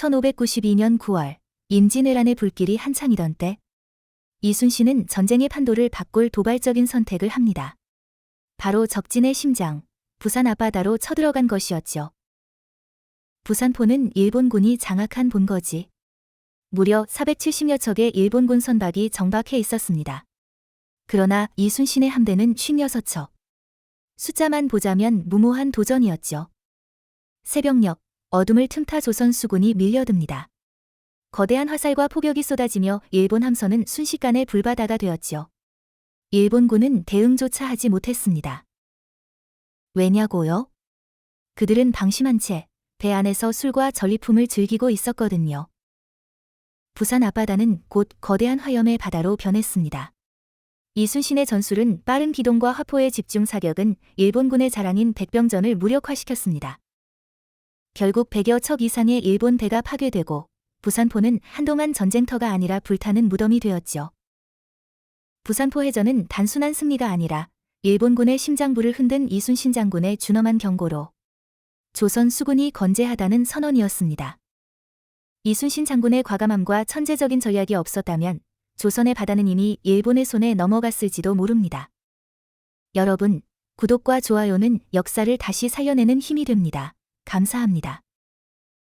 1592년 9월 임진왜란의 불길이 한창이던 때 이순신은 전쟁의 판도를 바꿀 도발적인 선택을 합니다. 바로 적진의 심장, 부산 앞바다로 쳐들어간 것이었죠. 부산포는 일본군이 장악한 본거지. 무려 470여 척의 일본군 선박이 정박해 있었습니다. 그러나 이순신의 함대는 56척. 숫자만 보자면 무모한 도전이었죠. 새벽녘, 어둠을 틈타 조선 수군이 밀려듭니다. 거대한 화살과 포격이 쏟아지며 일본 함선은 순식간에 불바다가 되었지요. 일본군은 대응조차 하지 못했습니다. 왜냐고요? 그들은 방심한 채 배 안에서 술과 전리품을 즐기고 있었거든요. 부산 앞바다는 곧 거대한 화염의 바다로 변했습니다. 이순신의 전술은 빠른 기동과 화포의 집중 사격은 일본군의 자랑인 백병전을 무력화시켰습니다. 결국 100여 척 이상의 일본 배가 파괴되고 부산포는 한동안 전쟁터가 아니라 불타는 무덤이 되었죠. 부산포 해전은 단순한 승리가 아니라 일본군의 심장부를 흔든 이순신 장군의 준엄한 경고로 조선 수군이 건재하다는 선언이었습니다. 이순신 장군의 과감함과 천재적인 전략이 없었다면 조선의 바다는 이미 일본의 손에 넘어갔을지도 모릅니다. 여러분, 구독과 좋아요는 역사를 다시 살려내는 힘이 됩니다. 감사합니다.